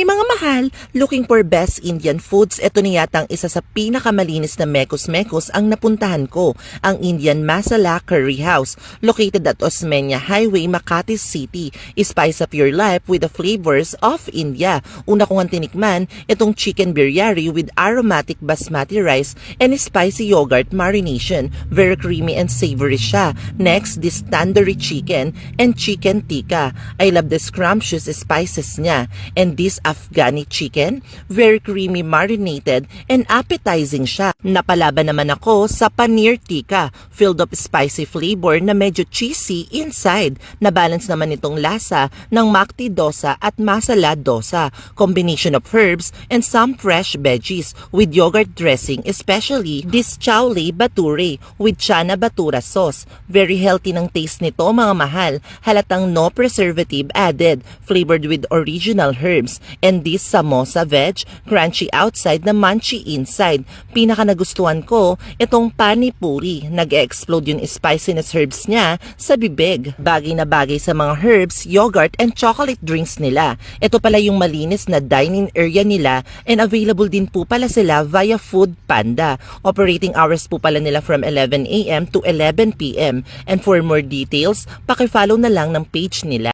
Hi mga mahal! Looking for best Indian foods? Ito na yatang isa sa pinakamalinis na mekos-mekos ang napuntahan ko, ang Indian Masala Curry House, located at Osmeña Highway, Makati City. Spice up your life with the flavors of India. Una kong ang tinikman, itong chicken biryani with aromatic basmati rice and spicy yogurt marination. Very creamy and savory siya. Next, this tandoori chicken and chicken tikka. I love the scrumptious spices niya. And this Afghani chicken, very creamy marinated and appetizing siya. Napalaban naman ako sa paneer tikka, filled of spicy flavor na medyo cheesy inside. Na-balance naman itong lasa ng makti dosa at masala dosa. Combination of herbs and some fresh veggies with yogurt dressing, especially this chowle bature with chana batura sauce. Very healthy ng taste nito mga mahal. Halatang no preservative added, flavored with original herbs. And this samosa veg, crunchy outside na munchy inside. Pinaka nagustuhan ko, itong pani puri. Nag-explode yung spiciness herbs niya sa bibig. Bagay na bagay sa mga herbs, yogurt, and chocolate drinks nila. Ito pala yung malinis na dining area nila and available din po pala sila via Food Panda. Operating hours po pala nila from 11 a.m. to 11 p.m. And for more details, pakifollow na lang ng page nila.